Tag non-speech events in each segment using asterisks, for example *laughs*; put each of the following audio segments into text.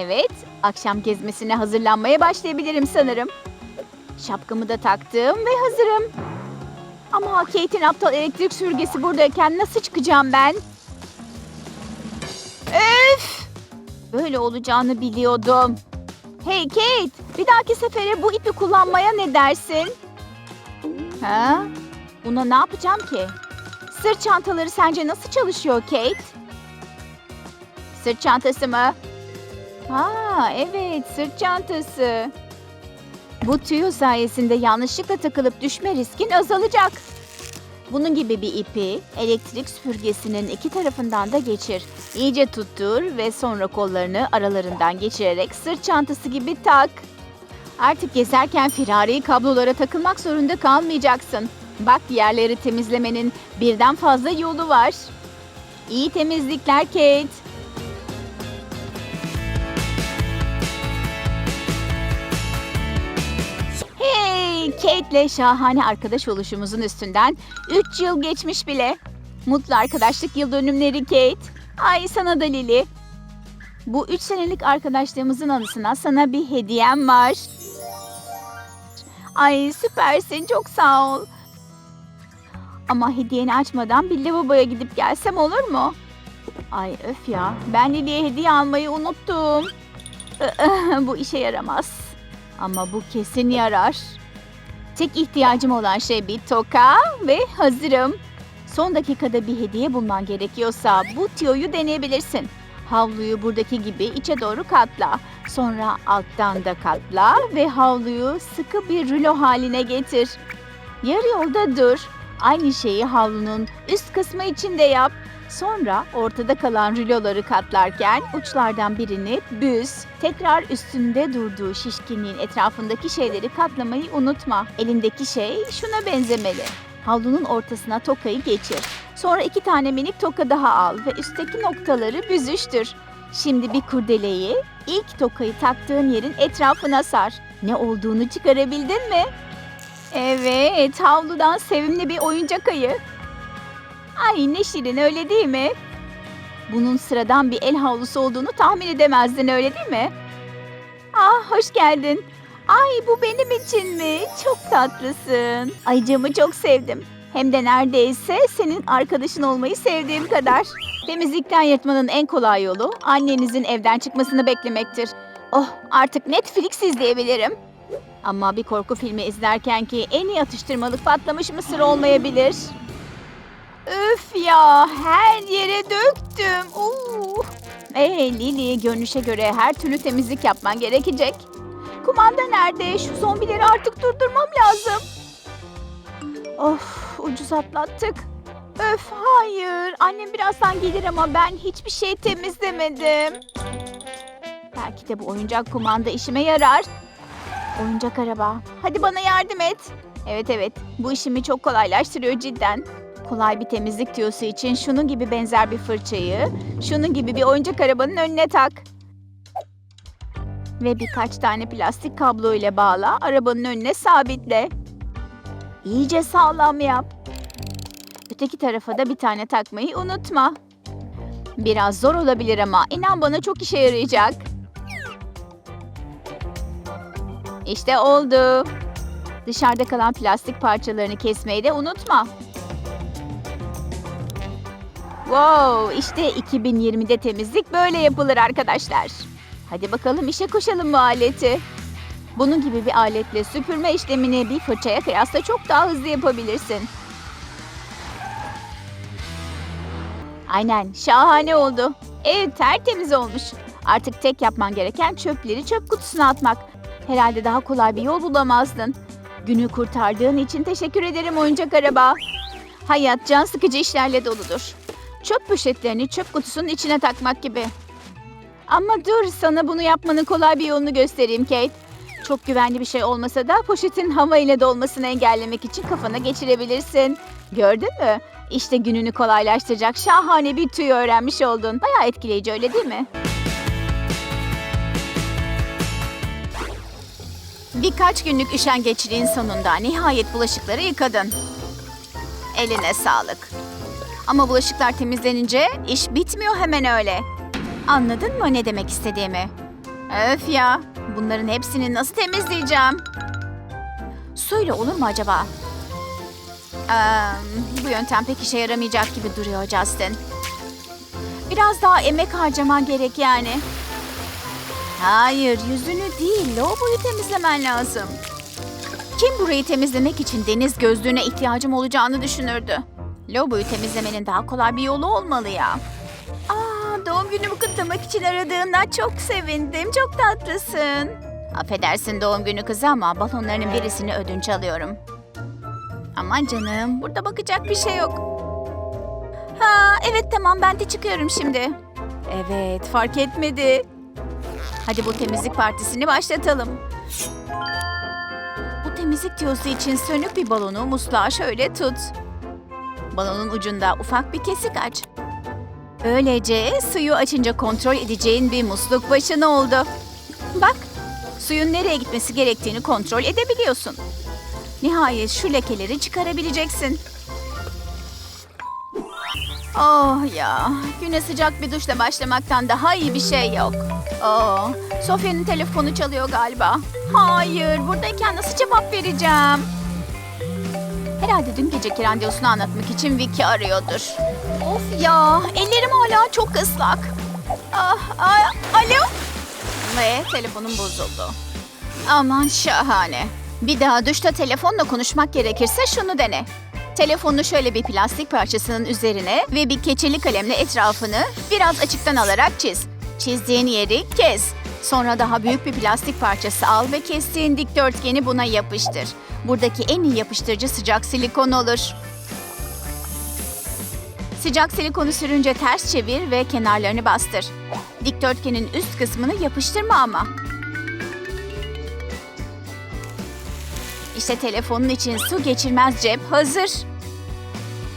Evet, akşam gezmesine hazırlanmaya başlayabilirim sanırım. Şapkamı da taktım ve hazırım. Ama Kate'in aptal elektrik sürgesi buradayken nasıl çıkacağım ben? Öf! Böyle olacağını biliyordum. Hey Kate, bir dahaki sefere bu ipi kullanmaya ne dersin? Ha? Buna ne yapacağım ki? Sırt çantaları sence nasıl çalışıyor Kate? Sırt çantası mı? Ha, evet, sırt çantası. Bu tüyo sayesinde yanlışlıkla takılıp düşme riskin azalacak. Bunun gibi bir ipi elektrik süpürgesinin iki tarafından da geçir. İyice tuttur ve sonra kollarını aralarından geçirerek sırt çantası gibi tak. Artık gezerken firari kablolara takılmak zorunda kalmayacaksın. Bak yerleri temizlemenin birden fazla yolu var. İyi temizlikler Kate. Kate'le şahane arkadaş oluşumuzun üstünden 3 yıl geçmiş bile. Mutlu arkadaşlık yıl dönümleri Kate. Ay sana da Lili. Bu 3 senelik arkadaşlığımızın anısına sana bir hediyem var. Ay süpersin çok sağ ol. Ama hediyeni açmadan bir lavaboya gidip gelsem olur mu? Ay öf ya ben Lili'ye hediye almayı unuttum. *laughs* Bu işe yaramaz. Ama bu kesin yarar. Tek ihtiyacım olan şey bir toka ve hazırım. Son dakikada bir hediye bulman gerekiyorsa bu tiyoyu deneyebilirsin. Havluyu buradaki gibi içe doğru katla. Sonra alttan da katla ve havluyu sıkı bir rulo haline getir. Yarı yolda dur. Aynı şeyi havlunun üst kısmı için de yap. Sonra ortada kalan ruloları katlarken uçlardan birini büz. Tekrar üstünde durduğu şişkinliğin etrafındaki şeyleri katlamayı unutma. Elindeki şey şuna benzemeli. Havlunun ortasına tokayı geçir. Sonra iki tane minik toka daha al ve üstteki noktaları büzüştür. Şimdi bir kurdeleyi ilk tokayı taktığın yerin etrafına sar. Ne olduğunu çıkarabildin mi? Evet, havludan sevimli bir oyuncak ayı. Ay ne şirin öyle değil mi? Bunun sıradan bir el havlusu olduğunu tahmin edemezdin öyle değil mi? Ah hoş geldin. Ay bu benim için mi? Çok tatlısın. Ayıcığımı çok sevdim. Hem de neredeyse senin arkadaşın olmayı sevdiğim kadar. Temizlikten yırtmanın en kolay yolu annenizin evden çıkmasını beklemektir. Oh artık Netflix izleyebilirim. Ama bir korku filmi izlerken ki en iyi atıştırmalık patlamış mısır olmayabilir. Öf ya her yere döktüm. Uh. Ee Lili görünüşe göre her türlü temizlik yapman gerekecek. Kumanda nerede? Şu zombileri artık durdurmam lazım. Of ucuz atlattık. Öf hayır. Annem birazdan gelir ama ben hiçbir şey temizlemedim. Belki de bu oyuncak kumanda işime yarar. Oyuncak araba. Hadi bana yardım et. Evet evet. Bu işimi çok kolaylaştırıyor cidden. Kolay bir temizlik tüyosu için şunun gibi benzer bir fırçayı, şunun gibi bir oyuncak arabanın önüne tak. Ve birkaç tane plastik kablo ile bağla, arabanın önüne sabitle. İyice sağlam yap. Öteki tarafa da bir tane takmayı unutma. Biraz zor olabilir ama inan bana çok işe yarayacak. İşte oldu. Dışarıda kalan plastik parçalarını kesmeyi de unutma. Wow, işte 2020'de temizlik böyle yapılır arkadaşlar. Hadi bakalım işe koşalım bu aleti. Bunun gibi bir aletle süpürme işlemini bir fırçaya kıyasla çok daha hızlı yapabilirsin. Aynen, şahane oldu. Ev tertemiz olmuş. Artık tek yapman gereken çöpleri çöp kutusuna atmak. Herhalde daha kolay bir yol bulamazdın. Günü kurtardığın için teşekkür ederim oyuncak araba. Hayat can sıkıcı işlerle doludur. Çöp poşetlerini çöp kutusunun içine takmak gibi. Ama dur sana bunu yapmanın kolay bir yolunu göstereyim Kate. Çok güvenli bir şey olmasa da poşetin hava ile dolmasını engellemek için kafana geçirebilirsin. Gördün mü? İşte gününü kolaylaştıracak şahane bir tüy öğrenmiş oldun. Bayağı etkileyici öyle değil mi? Birkaç günlük üşengeçliğin sonunda nihayet bulaşıkları yıkadın. Eline sağlık. Ama bulaşıklar temizlenince iş bitmiyor hemen öyle. Anladın mı ne demek istediğimi? Öf ya. Bunların hepsini nasıl temizleyeceğim? Suyla olur mu acaba? Ee, bu yöntem pek işe yaramayacak gibi duruyor Justin. Biraz daha emek harcaman gerek yani. Hayır, yüzünü değil, lavaboyu temizlemen lazım. Kim burayı temizlemek için deniz gözlüğüne ihtiyacım olacağını düşünürdü? Lavaboyu temizlemenin daha kolay bir yolu olmalı ya. Aa, doğum günümü kutlamak için aradığından çok sevindim. Çok tatlısın. Affedersin doğum günü kızı ama balonlarının birisini ödünç alıyorum. Aman canım, burada bakacak bir şey yok. Ha, evet tamam ben de çıkıyorum şimdi. Evet, fark etmedi. Hadi bu temizlik partisini başlatalım. Bu temizlik tiyosu için sönük bir balonu musluğa şöyle tut. Balonun ucunda ufak bir kesik aç. Böylece suyu açınca kontrol edeceğin bir musluk başına oldu. Bak, suyun nereye gitmesi gerektiğini kontrol edebiliyorsun. Nihayet şu lekeleri çıkarabileceksin. Oh ya, güne sıcak bir duşla başlamaktan daha iyi bir şey yok. Oh, Sofya'nın telefonu çalıyor galiba. Hayır, buradayken nasıl cevap vereceğim? Herhalde dün geceki randevusunu anlatmak için Vicky arıyordur. Of ya, ellerim hala çok ıslak. Ah, ah, alo? Ve telefonum bozuldu. Aman şahane. Bir daha duşta telefonla konuşmak gerekirse şunu dene. Telefonunu şöyle bir plastik parçasının üzerine ve bir keçeli kalemle etrafını biraz açıktan alarak çiz. Çizdiğin yeri kes. Sonra daha büyük bir plastik parçası al ve kestiğin dikdörtgeni buna yapıştır. Buradaki en iyi yapıştırıcı sıcak silikon olur. Sıcak silikonu sürünce ters çevir ve kenarlarını bastır. Dikdörtgenin üst kısmını yapıştırma ama. İşte telefonun için su geçirmez cep hazır.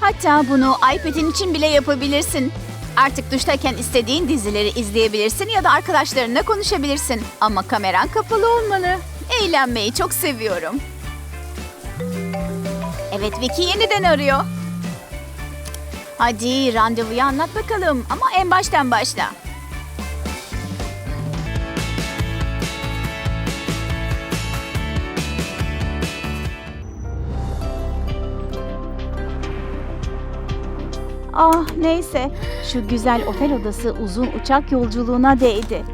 Hatta bunu iPad'in için bile yapabilirsin. Artık duştayken istediğin dizileri izleyebilirsin ya da arkadaşlarınla konuşabilirsin. Ama kameran kapalı olmalı. Eğlenmeyi çok seviyorum. Evet Vicky yeniden arıyor. Hadi randevuyu anlat bakalım ama en baştan başla. Ah neyse şu güzel otel odası uzun uçak yolculuğuna değdi.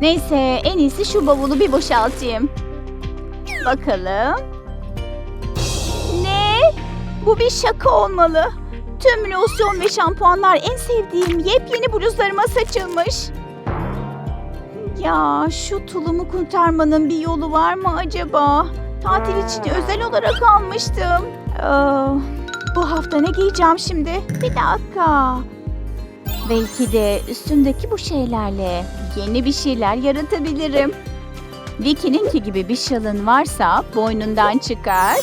Neyse en iyisi şu bavulu bir boşaltayım. Bakalım. Ne? Bu bir şaka olmalı. Tüm losyon ve şampuanlar en sevdiğim yepyeni bluzlarıma saçılmış. Ya şu tulumu kurtarmanın bir yolu var mı acaba? Tatil için özel olarak almıştım. Ah, bu hafta ne giyeceğim şimdi? Bir dakika. Belki de üstümdeki bu şeylerle yeni bir şeyler yaratabilirim. Vicky'ninki gibi bir şalın varsa boynundan çıkar.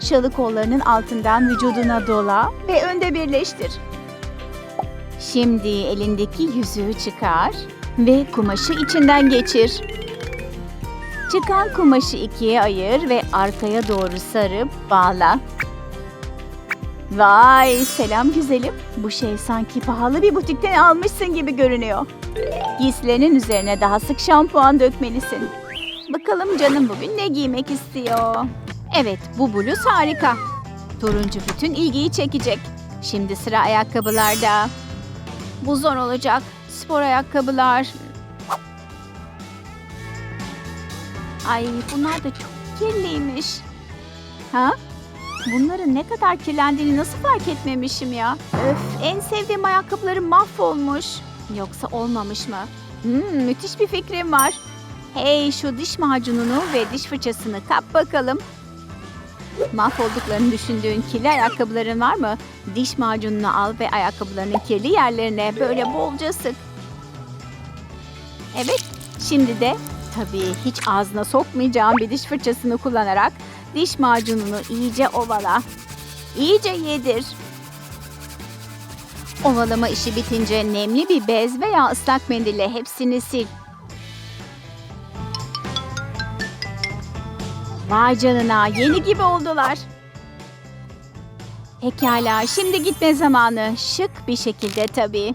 Şalı kollarının altından vücuduna dola ve önde birleştir. Şimdi elindeki yüzüğü çıkar ve kumaşı içinden geçir. Çıkan kumaşı ikiye ayır ve arkaya doğru sarıp bağla. Vay selam güzelim. Bu şey sanki pahalı bir butikten almışsın gibi görünüyor. Giysilerinin üzerine daha sık şampuan dökmelisin. Bakalım canım bugün ne giymek istiyor? Evet bu bluz harika. Turuncu bütün ilgiyi çekecek. Şimdi sıra ayakkabılarda. Bu zor olacak. Spor ayakkabılar. Ay bunlar da çok kirliymiş. Ha? Bunların ne kadar kirlendiğini nasıl fark etmemişim ya? Öf, en sevdiğim ayakkabılarım mahvolmuş. Yoksa olmamış mı? Hmm, müthiş bir fikrim var. Hey şu diş macununu ve diş fırçasını kap bakalım. Mahvolduklarını düşündüğün kirli ayakkabıların var mı? Diş macununu al ve ayakkabılarının kirli yerlerine böyle bolca sık. Evet, şimdi de tabii hiç ağzına sokmayacağım bir diş fırçasını kullanarak diş macununu iyice ovala. İyice yedir. Ovalama işi bitince nemli bir bez veya ıslak mendille hepsini sil. Vay canına yeni gibi oldular. Pekala şimdi gitme zamanı. Şık bir şekilde tabii.